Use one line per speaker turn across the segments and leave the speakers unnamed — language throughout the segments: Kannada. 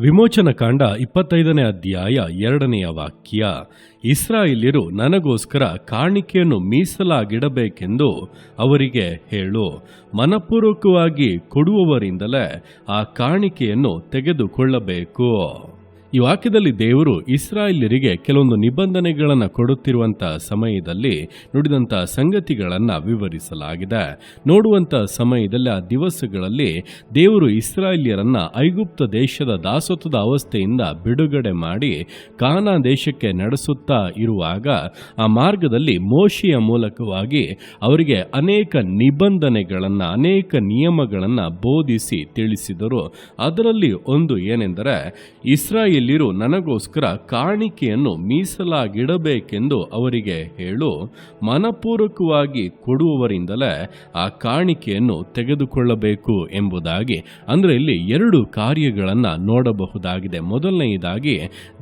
ವಿಮೋಚನ ಕಾಂಡ ಇಪ್ಪತ್ತೈದನೇ ಅಧ್ಯಾಯ ಎರಡನೆಯ ವಾಕ್ಯ. ಇಸ್ರಾಯೇಲ್ಯರು ನನಗೋಸ್ಕರ ಕಾಣಿಕೆಯನ್ನು ಮೀಸಲಾಗಿಡಬೇಕೆಂದು ಅವರಿಗೆ ಹೇಳು. ಮನಪೂರ್ವಕವಾಗಿ ಕೊಡುವವರಿಂದಲೇ ಆ ಕಾಣಿಕೆಯನ್ನು ತೆಗೆದುಕೊಳ್ಳಬೇಕು. ಈ ವಾಕ್ಯದಲ್ಲಿ ದೇವರು ಇಸ್ರಾಯೇಲ್ಯರಿಗೆ ಕೆಲವೊಂದು ನಿಬಂಧನೆಗಳನ್ನು ಕೊಡುತ್ತಿರುವಂತಹ ಸಮಯದಲ್ಲಿ ನುಡಿದಂತಹ ಸಂಗತಿಗಳನ್ನು ವಿವರಿಸಲಾಗಿದೆ. ನೋಡುವಂತಹ ಸಮಯದಲ್ಲಿ, ಆ ದಿವಸಗಳಲ್ಲಿ ದೇವರು ಇಸ್ರಾಯೇಲ್ಯರನ್ನ ಐಗುಪ್ತ ದೇಶದ ದಾಸತ್ವದ ಅವಸ್ಥೆಯಿಂದ ಬಿಡುಗಡೆ ಮಾಡಿ ಕಾನಾ ದೇಶಕ್ಕೆ ನಡೆಸುತ್ತಾ ಇರುವಾಗ ಆ ಮಾರ್ಗದಲ್ಲಿ ಮೋಶಿಯ ಮೂಲಕವಾಗಿ ಅವರಿಗೆ ಅನೇಕ ನಿಬಂಧನೆಗಳನ್ನು, ಅನೇಕ ನಿಯಮಗಳನ್ನು ಬೋಧಿಸಿ ತಿಳಿಸಿದರು. ಅದರಲ್ಲಿ ಒಂದು ಏನೆಂದರೆ ಇಸ್ರಾಯೇಲ್ಯರು ನನಗೋಸ್ಕರ ಕಾಣಿಕೆಯನ್ನು ಮೀಸಲಾಗಿಡಬೇಕೆಂದು ಅವರಿಗೆ ಹೇಳು. ಮನಪೂರ್ವಕವಾಗಿ ಕೊಡುವವರಿಂದಲೇ ಆ ಕಾಣಿಕೆಯನ್ನು ತೆಗೆದುಕೊಳ್ಳಬೇಕು ಎಂಬುದಾಗಿ. ಅಂದರೆ ಇಲ್ಲಿ ಎರಡು ಕಾರ್ಯಗಳನ್ನು ನೋಡಬಹುದಾಗಿದೆ. ಮೊದಲನೆಯದಾಗಿ,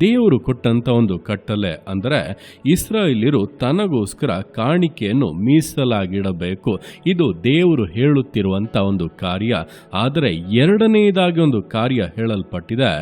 ದೇವರು ಕೊಟ್ಟಂಥ ಒಂದು ಕಟ್ಟಲೆ, ಅಂದರೆ ಇಸ್ರಾಯೇಲಿರು ತನಗೋಸ್ಕರ ಕಾಣಿಕೆಯನ್ನು ಮೀಸಲಾಗಿಡಬೇಕು. ಇದು ದೇವರು ಹೇಳುತ್ತಿರುವಂತ ಒಂದು ಕಾರ್ಯ. ಆದರೆ ಎರಡನೆಯದಾಗಿ ಒಂದು ಕಾರ್ಯ ಹೇಳಲ್ಪಟ್ಟಿದೆ.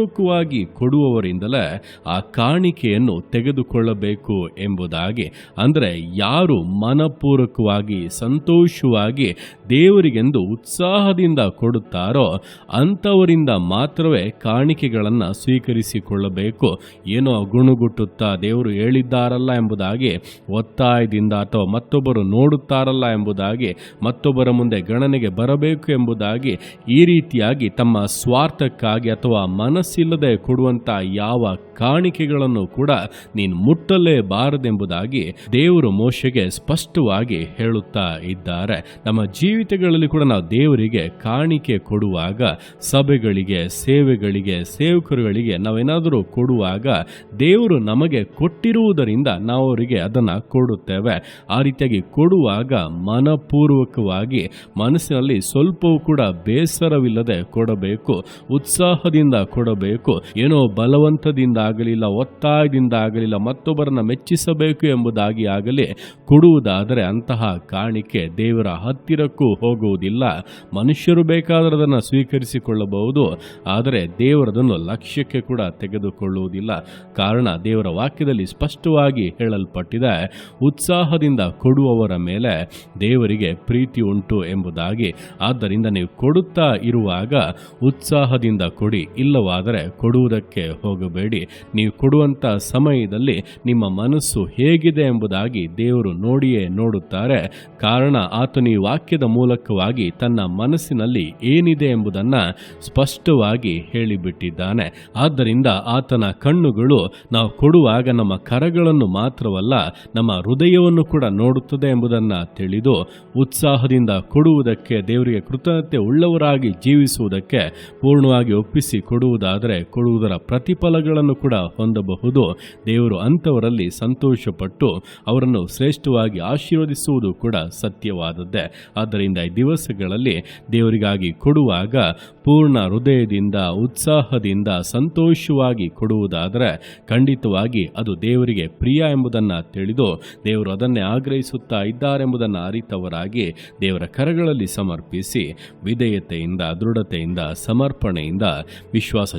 ಮನಪೂರ್ವಕವಾಗಿ ಕೊಡುವವರಿಂದಲೇ ಆ ಕಾಣಿಕೆಯನ್ನು ತೆಗೆದುಕೊಳ್ಳಬೇಕು ಎಂಬುದಾಗಿ. ಅಂದರೆ ಯಾರು ಮನಪೂರ್ವಕವಾಗಿ ಸಂತೋಷವಾಗಿ ದೇವರಿಗೆಂದು ಉತ್ಸಾಹದಿಂದ ಕೊಡುತ್ತಾರೋ ಅಂಥವರಿಂದ ಮಾತ್ರವೇ ಕಾಣಿಕೆಗಳನ್ನು ಸ್ವೀಕರಿಸಿಕೊಳ್ಳಬೇಕು. ಏನೋ ಗುಣಗುಟ್ಟುತ್ತಾ ದೇವರು ಹೇಳಿದ್ದಾರಲ್ಲ ಎಂಬುದಾಗಿ, ಒತ್ತಾಯದಿಂದ ಅಥವಾ ಮತ್ತೊಬ್ಬರು ನೋಡುತ್ತಾರಲ್ಲ ಎಂಬುದಾಗಿ, ಮತ್ತೊಬ್ಬರ ಮುಂದೆ ಗಣನೆಗೆ ಬರಬೇಕು ಎಂಬುದಾಗಿ ಈ ರೀತಿಯಾಗಿ ತಮ್ಮ ಸ್ವಾರ್ಥಕ್ಕಾಗಿ ಅಥವಾ ಮನಸ್ಸಿಲ್ಲದೆ ಕೊಡುವಂತ ಯಾವ ಕಾಣಿಕೆಗಳನ್ನು ಕೂಡ ನೀನು ಮುಟ್ಟಲೇಬಾರದೆಂಬುದಾಗಿ ದೇವರು ಮೋಶೆಗೆ ಸ್ಪಷ್ಟವಾಗಿ ಹೇಳುತ್ತಾ ಇದ್ದಾರೆ. ನಮ್ಮ ಜೀವಿತಗಳಲ್ಲಿ ಕೂಡ ನಾವು ದೇವರಿಗೆ ಕಾಣಿಕೆ ಕೊಡುವಾಗ, ಸಭೆಗಳಿಗೆ, ಸೇವೆಗಳಿಗೆ, ಸೇವಕರುಗಳಿಗೆ ನಾವೇನಾದರೂ ಕೊಡುವಾಗ ದೇವರು ನಮಗೆ ಕೊಟ್ಟಿರುವುದರಿಂದ ನಾವು ಅವರಿಗೆ ಅದನ್ನು ಕೊಡುತ್ತೇವೆ. ಆ ರೀತಿಯಾಗಿ ಕೊಡುವಾಗ ಮನಪೂರ್ವಕವಾಗಿ ಮನಸ್ಸಿನಲ್ಲಿ ಸ್ವಲ್ಪವೂ ಕೂಡ ಬೇಸರವಿಲ್ಲದೆ ಕೊಡಬೇಕು, ಉತ್ಸಾಹದಿಂದ ಕೊಡಬೇಕು. ಏನೋ ಬಲವಂತದಿಂದ ಆಗಲಿಲ್ಲ ಒತ್ತಾಯದಿಂದ ಆಗಲಿಲ್ಲ ಮತ್ತೊಬ್ಬರನ್ನ ಮೆಚ್ಚಿಸಬೇಕು ಎಂಬುದಾಗಿ ಆಗಲಿ, ಕೊಡುವುದಾದರೆ ಅಂತಹ ಕಾಣಿಕೆ ದೇವರ ಹತ್ತಿರಕ್ಕೂ ಹೋಗುವುದಿಲ್ಲ. ಮನುಷ್ಯರು ಬೇಕಾದರೆ ಅದನ್ನು ಸ್ವೀಕರಿಸಿಕೊಳ್ಳಬಹುದು, ಆದರೆ ದೇವರದನ್ನು ಲಕ್ಷ್ಯಕ್ಕೆ ಕೂಡ ತೆಗೆದುಕೊಳ್ಳುವುದಿಲ್ಲ. ಕಾರಣ ದೇವರ ವಾಕ್ಯದಲ್ಲಿ ಸ್ಪಷ್ಟವಾಗಿ ಹೇಳಲ್ಪಟ್ಟಿದೆ, ಉತ್ಸಾಹದಿಂದ ಕೊಡುವವರ ಮೇಲೆ ದೇವರಿಗೆ ಪ್ರೀತಿ ಉಂಟು ಎಂಬುದಾಗಿ. ಆದ್ದರಿಂದ ನೀವು ಕೊಡುತ್ತಾ ಇರುವಾಗ ಉತ್ಸಾಹದಿಂದ ಕೊಡಿ ಇಲ್ಲವಾದರೆ ಕೊಡುವುದಕ್ಕೆ ಹೋಗಬೇಡಿ. ನೀವು ಕೊಡುವಂತ ಸಮಯದಲ್ಲಿ ನಿಮ್ಮ ಮನಸ್ಸು ಹೇಗಿದೆ ಎಂಬುದಾಗಿ ದೇವರು ನೋಡಿಯೇ ನೋಡುತ್ತಾರೆ. ಕಾರಣ ಆತನು ಈ ವಾಕ್ಯದ ಮೂಲಕವಾಗಿ ತನ್ನ ಮನಸ್ಸಿನಲ್ಲಿ ಏನಿದೆ ಎಂಬುದನ್ನ ಸ್ಪಷ್ಟವಾಗಿ ಹೇಳಿಬಿಟ್ಟಿದ್ದಾನೆ. ಆದ್ದರಿಂದ ಆತನ ಕಣ್ಣುಗಳು ನಾವು ಕೊಡುವಾಗ ನಮ್ಮ ಕರಗಳನ್ನು ಮಾತ್ರವಲ್ಲ, ನಮ್ಮ ಹೃದಯವನ್ನು ಕೂಡ ನೋಡುತ್ತದೆ ಎಂಬುದನ್ನು ತಿಳಿದು, ಉತ್ಸಾಹದಿಂದ ಕೊಡುವುದಕ್ಕೆ ದೇವರಿಗೆ ಕೃತಜ್ಞತೆ ಉಳ್ಳವರಾಗಿ ಜೀವಿಸುವುದಕ್ಕೆ ಪೂರ್ಣವಾಗಿ ಒಪ್ಪಿಸಿ ಕೊಡುವುದಾದರೆ ಕೊಡುವುದರ ಪ್ರತಿಫಲಗಳನ್ನು ಕೂಡ ಹೊಂದಬಹುದು. ದೇವರು ಅಂಥವರಲ್ಲಿ ಸಂತೋಷಪಟ್ಟು ಅವರನ್ನು ಶ್ರೇಷ್ಠವಾಗಿ ಆಶೀರ್ವದಿಸುವುದು ಕೂಡ ಸತ್ಯವಾದದ್ದೇ. ಆದ್ದರಿಂದ ಈ ದಿವಸಗಳಲ್ಲಿ ದೇವರಿಗಾಗಿ ಕೊಡುವಾಗ ಪೂರ್ಣ ಹೃದಯದಿಂದ, ಉತ್ಸಾಹದಿಂದ, ಸಂತೋಷವಾಗಿ ಕೊಡುವುದಾದರೆ ಖಂಡಿತವಾಗಿ ಅದು ದೇವರಿಗೆ ಪ್ರಿಯ ಎಂಬುದನ್ನು ತಿಳಿದು ದೇವರು ಅದನ್ನೇ ಆಗ್ರಹಿಸುತ್ತಾ ಇದ್ದಾರೆಂಬುದನ್ನು ಅರಿತವರಾಗಿ ದೇವರ ಕರಗಳಲ್ಲಿ ಸಮರ್ಪಿಸಿ ವಿಧೇಯತೆಯಿಂದ, ದೃಢತೆಯಿಂದ, ಸಮರ್ಪಣೆಯಿಂದ, ವಿಶ್ವಾಸ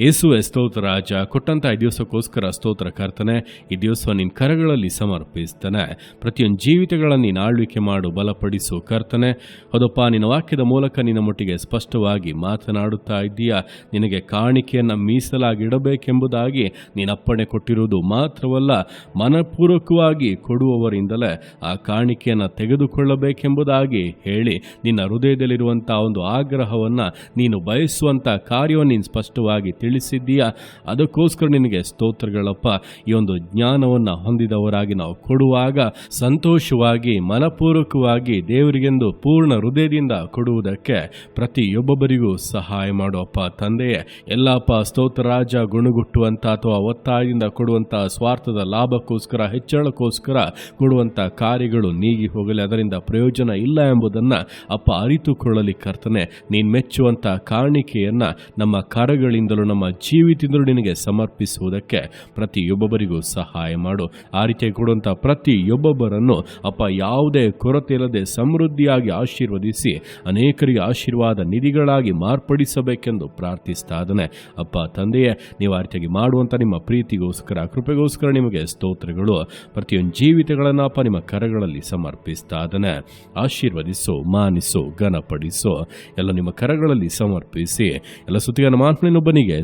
ಯೇಸುವೆ ಸ್ತೋತ್ರ, ರಾಜ. ಕೊಟ್ಟಂತ ಈ ದಿವಸಕ್ಕೋಸ್ಕರ ಸ್ತೋತ್ರ, ಕರ್ತನೆ. ಈ ದಿವಸ ನಿನ್ನ ಕರಗಳಲ್ಲಿ ಸಮರ್ಪಿಸ್ತಾನೆ. ಪ್ರತಿಯೊಂದು ಜೀವಿತಗಳನ್ನು ನೀನು ಆಳ್ವಿಕೆ ಮಾಡು, ಬಲಪಡಿಸು, ಕರ್ತನೆ. ಹೌದಪ್ಪ, ನಿನ್ನ ವಾಕ್ಯದ ಮೂಲಕ ನಿನ್ನ ಮಟ್ಟಿಗೆ ಸ್ಪಷ್ಟವಾಗಿ ಮಾತನಾಡುತ್ತಾ ಇದ್ದೀಯಾ? ನಿನಗೆ ಕಾಣಿಕೆಯನ್ನು ಮೀಸಲಾಗಿಡಬೇಕೆಂಬುದಾಗಿ ನೀನು ಅಪ್ಪಣೆ ಕೊಟ್ಟಿರುವುದು ಮಾತ್ರವಲ್ಲ, ಮನಪೂರ್ವಕವಾಗಿ ಕೊಡುವವರಿಂದಲೇ ಆ ಕಾಣಿಕೆಯನ್ನು ತೆಗೆದುಕೊಳ್ಳಬೇಕೆಂಬುದಾಗಿ ಹೇಳಿ, ನಿನ್ನ ಹೃದಯದಲ್ಲಿರುವಂಥ ಒಂದು ಆಗ್ರಹವನ್ನು, ನೀನು ಬಯಸುವಂಥ ಕಾರ್ಯವನ್ನು ನೀನು ಸ್ಪಷ್ಟವಾಗಿ ತಿಳಿಸಿದ್ದೀಯಾ? ಅದಕ್ಕೋಸ್ಕರ ನಿನಗೆ ಸ್ತೋತ್ರಗಳಪ್ಪ. ಈ ಒಂದು ಜ್ಞಾನವನ್ನು ಹೊಂದಿದವರಾಗಿ ನಾವು ಕೊಡುವಾಗ ಸಂತೋಷವಾಗಿ, ಮನಪೂರ್ವಕವಾಗಿ ದೇವರಿಗೆಂದು ಪೂರ್ಣ ಹೃದಯದಿಂದ ಕೊಡುವುದಕ್ಕೆ ಪ್ರತಿಯೊಬ್ಬೊಬ್ಬರಿಗೂ ಸಹಾಯ ಮಾಡುವಪ್ಪ ತಂದೆಯೇ. ಎಲ್ಲಪ್ಪ ಸ್ತೋತ್ರ ರಾಜ ಗುಣಗುಟ್ಟುವಂತ ಅಥವಾ ಒತ್ತಾಯದಿಂದ ಕೊಡುವಂಥ ಸ್ವಾರ್ಥದ ಲಾಭಕ್ಕೋಸ್ಕರ, ಹೆಚ್ಚಳಕ್ಕೋಸ್ಕರ ಕೊಡುವಂಥ ಕಾರ್ಯಗಳು ನೀಗಿ ಹೋಗಲಿ, ಅದರಿಂದ ಪ್ರಯೋಜನ ಇಲ್ಲ ಎಂಬುದನ್ನು ಅಪ್ಪ ಅರಿತುಕೊಳ್ಳಲಿ ಕರ್ತನೆ. ನೀನು ಮೆಚ್ಚುವಂಥ ಕಾಣಿಕೆಯನ್ನು ನಮ್ಮ ಕರಗಳಿಂದಲೂ ನಮ್ಮ ಜೀವಿತದಿಂದಲೂ ನಿನಗೆ ಸಮರ್ಪಿಸುವುದಕ್ಕೆ ಪ್ರತಿಯೊಬ್ಬೊಬ್ಬರಿಗೂ ಸಹಾಯ ಮಾಡು. ಆ ರೀತಿ ಕೊಡುವಂಥ ಪ್ರತಿಯೊಬ್ಬೊಬ್ಬರನ್ನು ಅಪ್ಪ ಯಾವುದೇ ಕೊರತೆ ಇಲ್ಲದೆ ಸಮೃದ್ಧಿಯಾಗಿ ಆಶೀರ್ವದಿಸಿ, ಅನೇಕರಿಗೆ ಆಶೀರ್ವಾದ ನಿಧಿಗಳಾಗಿ ಮಾರ್ಪಡಿಸಬೇಕೆಂದು ಪ್ರಾರ್ಥಿಸ್ತಾ ಇದ್ದಾನೆ. ಅಪ್ಪ, ತಂದೆಯೇ, ನೀವು ಆ ರೀತಿಯಾಗಿ ಮಾಡುವಂಥ ನಿಮ್ಮ ಪ್ರೀತಿಗೋಸ್ಕರ, ಕೃಪೆಗೋಸ್ಕರ ನಿಮಗೆ ಸ್ತೋತ್ರಗಳು, ಪ್ರತಿಯೊಂದು ಜೀವಿತಗಳನ್ನು ಅಪ್ಪ ನಿಮ್ಮ ಕರಗಳಲ್ಲಿ ಸಮರ್ಪಿಸ್ತಾ ಇದ್ದಾನೆ. ಆಶೀರ್ವದಿಸು, ಮಾನಿಸು, ಘನಪಡಿಸು, ಎಲ್ಲ ನಿಮ್ಮ ಕರಗಳಲ್ಲಿ ಸಮರ್ಪಿಸಿ, ಎಲ್ಲ ಸುತ್ತಿಗನ ಮಾತನಿನೊಬ್ಬನಿಗೆ